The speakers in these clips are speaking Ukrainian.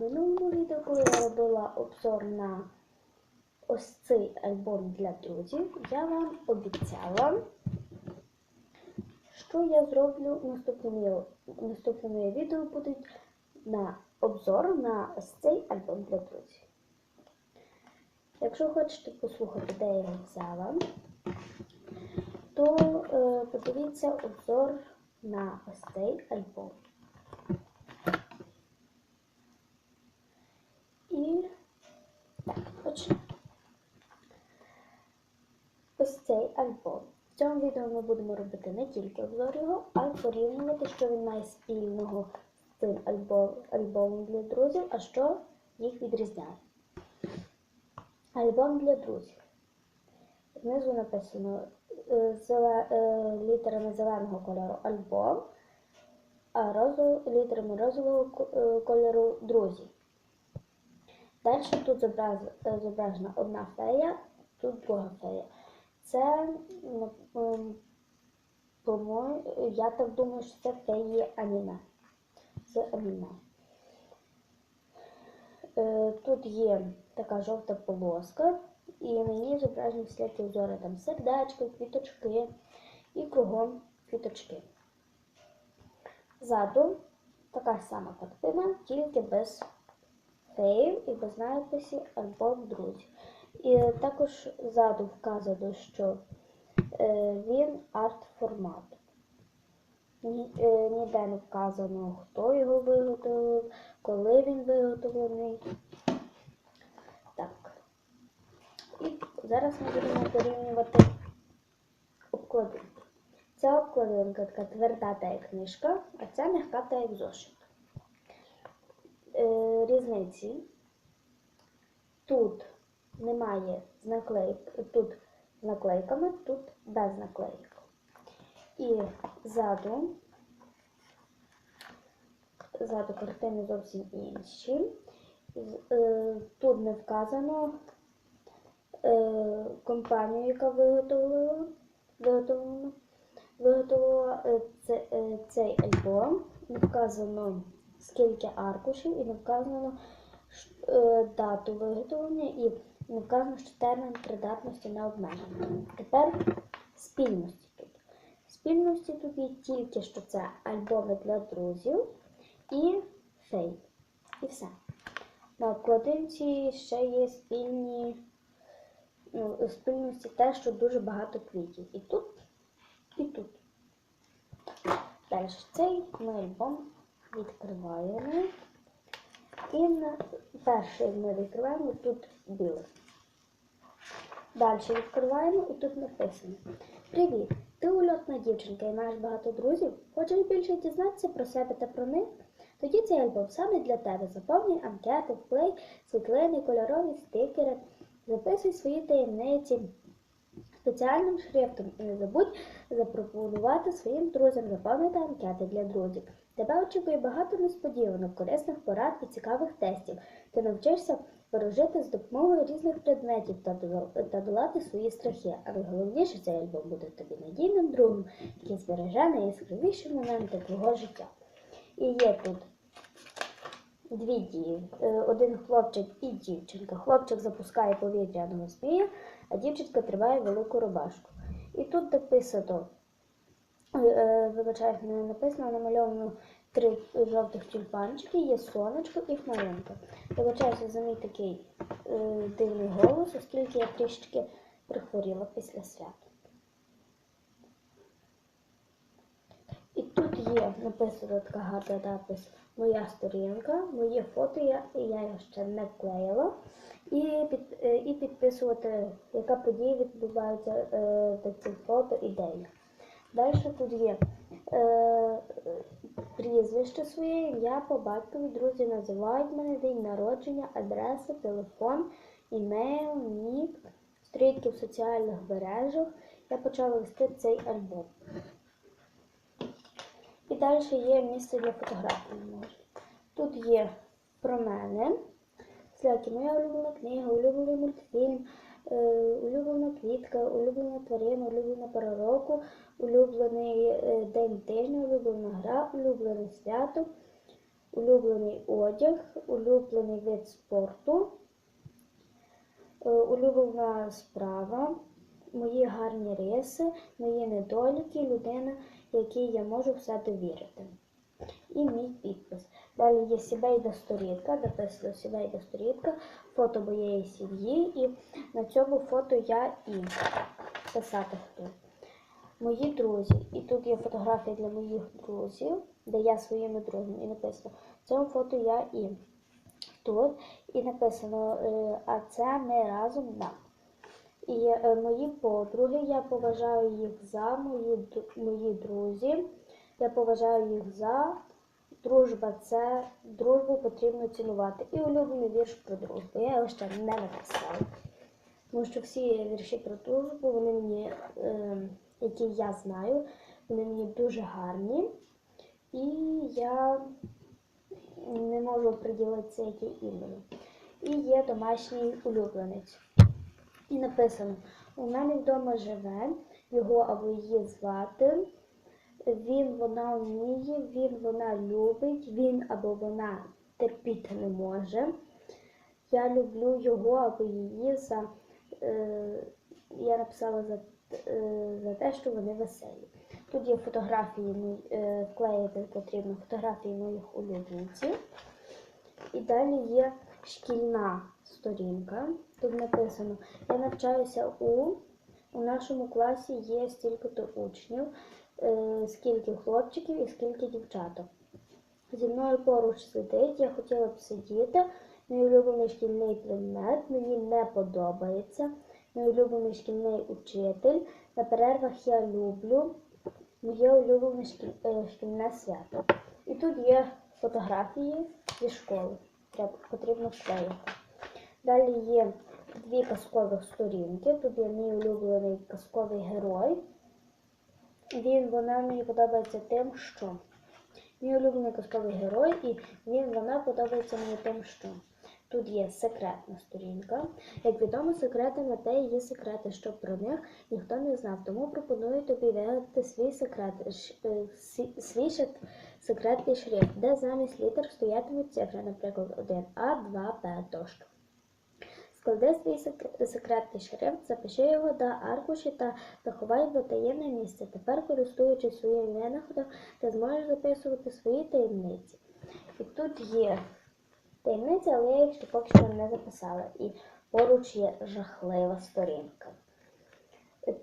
минулому відео, коли я робила обзор на ось цей альбом для друзів, я вам обіцяла, що я зроблю в наступному, відео буде на обзор на ось цей альбом для друзів. Якщо хочете послухати, де я його взяла, то е, подивіться обзор на ось цей альбом. І так, почнемо. Ось цей альбом. В цьому відео ми будемо робити не тільки обзор його, а й порівнювати, що він має спільного з цим альбом, альбомом для друзів, а що їх відрізняє. Альбом для друзів. Знизу написано е, зеле, е, літерами зеленого кольору альбом, а розов, літерами розового е, кольору друзі. Далі тут зображена одна фея, тут друга фея. Це, ну, ем, я так думаю, що це феї аніме. Це аніме. Е, Тут є така жовта полоска, і на ній зображені всякі узори, там сердечки, квіточки і кругом квіточки. Ззаду така сама картина, тільки без феїв і без надписі альбом друзів. І також ззаду вказано, що е, він арт-формату. Ні, е, ніде не вказано, хто його виготовив, коли він виготовлений. Так. І зараз ми будемо порівнювати обкладинки. Ця обкладинка така тверда та як книжка, а ця м'яка та як зошит. Е, різниці. Тут немає з наклейками, тут без наклейок. І ззаду, ззаду картини зовсім інші. Е, Тут не вказано е, компанію, яка виготовила, виготовлена, виготовила е, це- цей альбом. Не вказано скільки аркушів і не вказано дату виготовлення і вказано, що термін придатності не обмежений. Тепер спільності тут. Спільності тут є тільки що це альбоми для друзів і фейк. І все. На обкладинці ще є спільні ну, спільності те, що дуже багато квітів. І тут, і тут. Далі цей ми альбом відкриваємо. І на перший ми відкриваємо тут білий. Далі відкриваємо і тут написано. Привіт! Ти ульотна дівчинка і маєш багато друзів? Хочеш більше дізнатися про себе та про них? Тоді цей альбом саме для тебе. Заповнюй анкети, вклей, світлини, кольорові стикери, записуй свої таємниці спеціальним шрифтом і не забудь запропонувати своїм друзям заповнити анкети для друзів. Тебе очікує багато несподіванок, корисних порад і цікавих тестів. Ти навчишся ворожити з допомогою різних предметів та, долати свої страхи. А найголовніше цей альбом буде тобі надійним другом, який збереже найяскравіші моменти твого життя. І є тут дві дії. Е, Один хлопчик і дівчинка. Хлопчик запускає повітряного змія, а дівчинка тримає велику рубашку. І тут написано, е, е, вибачаю, не написано, намальовано три жовтих тюльпанчики, є сонечко і хмаринка. Вибачаюся за мій такий е, дивний голос, оскільки я трішки прихворіла після свят. І тут є написано така гарна напис Моя сторінка, моє фото, я, я його ще не вклеїла. І, під, е, і підписувати, яка подія відбувається е, до цих фото і де. Далі тут є е, прізвище своє, ім'я по батькові, друзі називають мене, день народження, адреса, телефон, імейл, нік, сторінки в соціальних мережах. Я почала вести цей альбом. І далі є місце для фотографій. може. Тут є про мене, всякі моя улюблена книга, улюблений мультфільм, е, улюблена квітка, тварина, улюблена пора року, улюблений е, день тижня, улюблена гра, улюблене свято, улюблений одяг, улюблений вид спорту, е, улюблена справа, мої гарні риси, мої недоліки, людина, якій я можу все довірити. І мій підпис. Далі є сімейна сторінка, написано сімейна сторінка, фото моєї сім'ї, і на цьому фото я і писати хто. Мої друзі. І тут є фотографія для моїх друзів, де я своїми друзями. І написано в цьому фото я і тут. І написано, е, а це ми разом на. І е, мої подруги, я поважаю їх за мої, мої друзі. Я поважаю їх за дружба. Це дружбу потрібно цінувати. І улюблений вірш про дружбу. Я його ще не написала. Тому що всі вірші про дружбу, вони мені, е, які я знаю, вони мені дуже гарні. І я не можу приділитися, який іменно. І є домашній улюбленець. І написано: у мене вдома живе, його або її звати. Він вона вміє, він вона любить, він або вона терпіти не може. Я люблю його або її за я написала за, е, за те, що вони веселі. Тут є фотографії, е, вклеїти потрібно фотографії моїх улюбленців. І далі є шкільна сторінка. Тут написано: Я навчаюся у у нашому класі є стільки-то учнів, е, скільки хлопчиків і скільки дівчаток. Зі мною поруч сидить, я хотіла б сидіти. Мій улюблений шкільний предмет мені не подобається. Мій улюблений шкільний учитель. На перервах я люблю моє улюблене е, шкільне свято. І тут є фотографії зі школи. Треба, потрібно вклеїти. Далі є дві казкових сторінки. Тут є мій улюблений казковий герой. Він, вона мені подобається тим, що мій улюблений казковий герой, і він, вона подобається мені тим, що тут є секретна сторінка. Як відомо, секрети на те є секрети, щоб про них ніхто не знав. Тому пропоную тобі вигадати свій секрет, е, свій секретний шрифт, де замість літер стоятимуть цифри, наприклад, 1А, 2Б тощо. Склади свій сек- секретний шрифт, запиши його до аркуші та заховай в таємне місце. Тепер, користуючись своїм винаходом, ти зможеш записувати свої таємниці. І тут є таємниця, але я їх ще поки що не записала. І поруч є жахлива сторінка.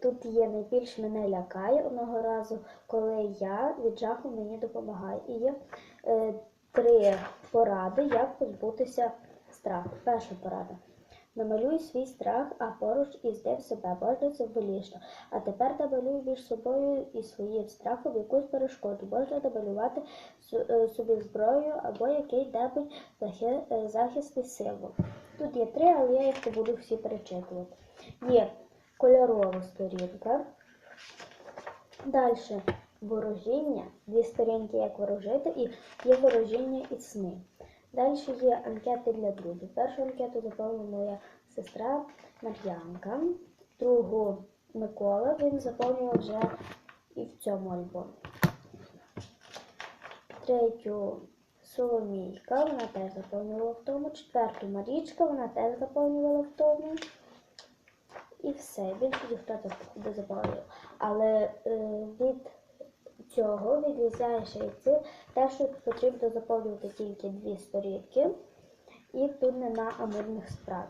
Тут є найбільш мене лякає одного разу, коли я від жаху мені допомагаю. І є е, три поради, як позбутися страху. Перша порада. Намалюй свій страх, а поруч із ним себе можна символічно. А тепер намалюй між собою і своїм страхом якусь перешкоду. Можна намалювати е, собі зброю або який-небудь е, захисний символ. Тут є три, але я їх буду всі перечитувати. Є кольорова сторінка. Далі ворожіння, дві сторінки, як ворожити, і є ворожіння і сни. Далі є анкети для друзів. Першу анкету заповнила моя сестра Мар'янка, другу Микола, він заповнював вже і в цьому альбомі. Третю Соломійка, вона теж заповнювала в тому. Четверту Марічка, вона теж заповнювала в тому. І все, більше ніхто не заповнював. Але е, від цього відрізняє це те, що потрібно заповнювати тільки дві сторінки, і тут нема амурних справ.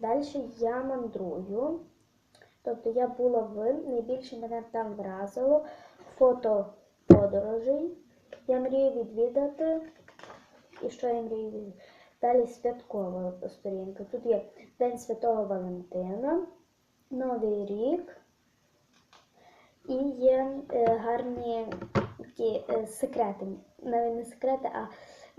Далі я мандрую. Тобто я була в найбільше мене там вразило фото подорожей. Я мрію відвідати. І що я мрію відвідати? Далі святкова сторінка. Тут є День Святого Валентина, Новий рік. І є е, гарні такі е, секрети, навіть не секрети, а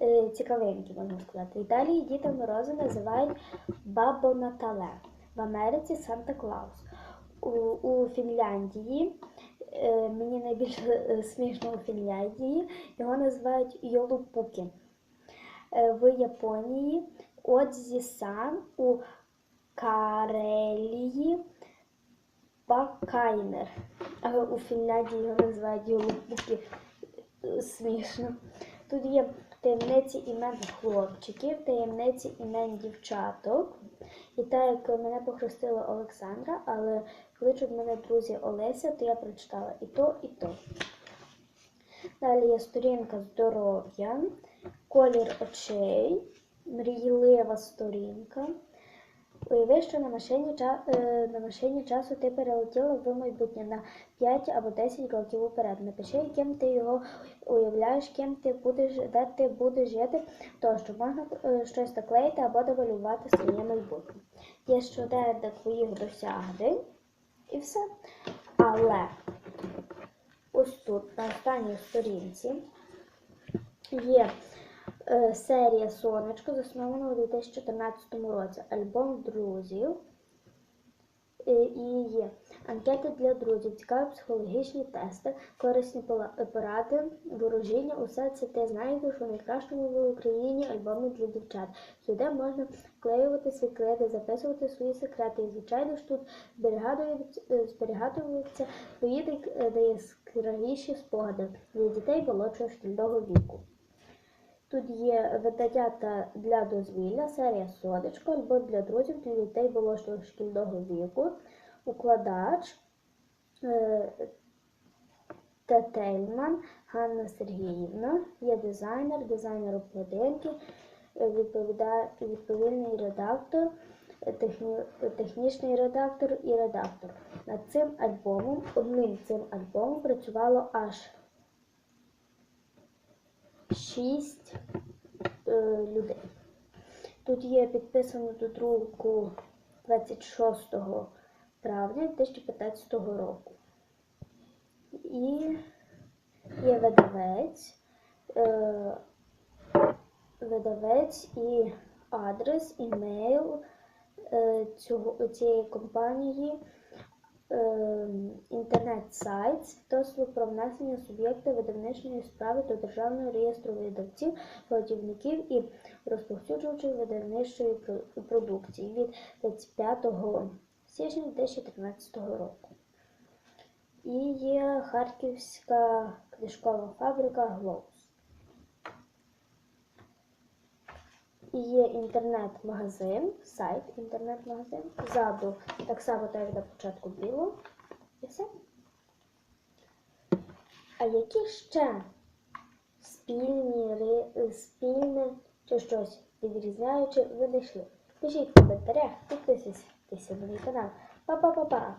е, цікавинки, можна сказати. В Італії Діда Мороза називають Бабо Натале, в Америці Санта Клаус. У, у Фінляндії, мені найбільше е, смішно у Фінляндії, його називають Йолупуки. В Японії Одзі-сан, у Карелії Бакайнер. У Фінляндії його називають Йолупуки. Смішно. Тут є таємниці імен хлопчиків, таємниці імен дівчаток. І так як мене похрестила Олександра, але кличуть мене друзі Олеся, то я прочитала і то, і то. Далі є сторінка здоров'я, колір очей, мрійлива сторінка. Уяви, що на машині, е, на машині часу ти перелетіла в майбутнє на 5 або 10 років уперед. Напиши, яким ти його уявляєш, ким ти будеш, де ти будеш жити, тощо можна е, щось наклеїти або домалювати своє майбутнє. Є щоденник твоїх досягнень і все. Але ось тут, на останній сторінці, є серія Сонечко, заснована у 2014 році. Альбом друзів. Е, І є анкети для друзів, цікаві психологічні тести, корисні поради, ворожіння. Усе це ти знайдеш у найкращому в Україні альбомі для дівчат. Сюди можна вклеювати секрети, записувати свої секрети. І звичайно ж тут е, зберігатуються твої е, найяскравіші спогади для дітей молодшого шкільного віку. Тут є видання для дозвілля, серія Сонечко, альбом для друзів для дітей молодшого шкільного віку, укладач е, Тетельман Ганна Сергіївна, є дизайнер, дизайнер обкладинки, е, відповідний редактор, е, техні, технічний редактор і редактор. Над цим альбомом, одним цим альбомом працювало аж шість е, людей. Тут є підписано до друку 26 травня 2015 року. І є видавець, е, видавець і адрес, імейл е, цього, цієї компанії, інтернет-сайт, свідоцтво про внесення суб'єкта видавничої справи до Державного реєстру видавців, платівників і розповсюджувачів видавничої продукції від 25 січня 2013 року. І є Харківська книжкова фабрика Глоус. Є інтернет-магазин, сайт інтернет-магазин. Ззаду так само, як на початку біло. А які ще спільні, спільне чи щось відрізняюче ви знайшли? Пишіть в коментарях, підписуйтесь на мій канал. Па-па-па-па!